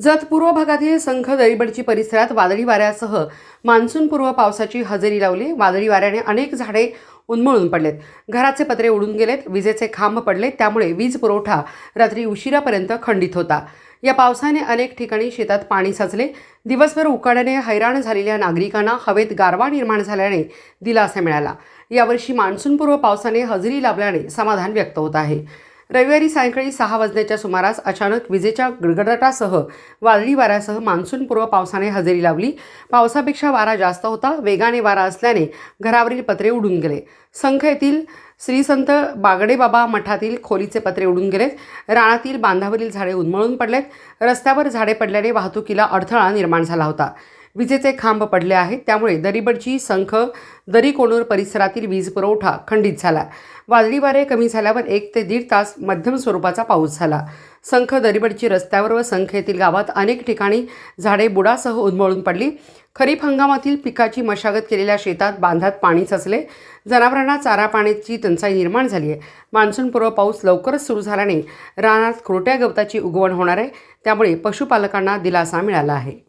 जत पूर्व भागातील संख दरीबडची परिसरात वादळी वाऱ्यासह मान्सूनपूर्व पावसाची हजेरी लावली. वादळी वाऱ्याने अनेक झाडे उन्मळून पडलेत. घराचे पत्रे उडून गेलेत. विजेचे खांब पडले त्यामुळे वीज पुरवठा रात्री उशिरापर्यंत खंडित होता. या पावसाने अनेक ठिकाणी शेतात पाणी साचले. दिवसभर उकाड्याने हैराण झालेल्या नागरिकांना हवेत गारवा निर्माण झाल्याने दिलासा मिळाला. यावर्षी मान्सूनपूर्व पावसाने हजेरी लावल्याने समाधान व्यक्त होत आहे. रविवारी सायंकाळी सहा वाजण्याच्या सुमारास अचानक विजेच्या गडगडाटासह वादळी वाऱ्यासह मान्सूनपूर्व पावसाने हजेरी लावली. पावसापेक्षा वारा जास्त होता. वेगाने वारा असल्याने घरावरील पत्रे उडून गेले. संख येथील श्री संत बागडेबाबा मठातील खोलीचे पत्रे उडून गेलेत राणातील बांधावरील झाडे उन्मळून पडलेत. रस्त्यावर झाडे पडल्याने वाहतुकीला अडथळा निर्माण झाला होता. विजेचे खांब पडले आहेत. त्यामुळे दरीबडची संख दरीकोणूर परिसरातील वीज पुरवठा खंडित झाला. वादळी वारे कमी झाल्यावर एक ते दीड तास मध्यम स्वरूपाचा पाऊस झाला. संख दरीबडची रस्त्यावर व संख येथील गावात अनेक ठिकाणी झाडे बुडासह उन्मळून पडली. खरीप हंगामातील पिकाची मशागत केलेल्या शेतात बांधात पाणी साचले. जनावरांना चारा पाण्याची टंचाई निर्माण झाली आहे. मान्सूनपूर्व पाऊस लवकरच सुरू झाल्याने रानात खुरट्या गवताची उगवण होणार आहे. त्यामुळे पशुपालकांना दिलासा मिळाला आहे.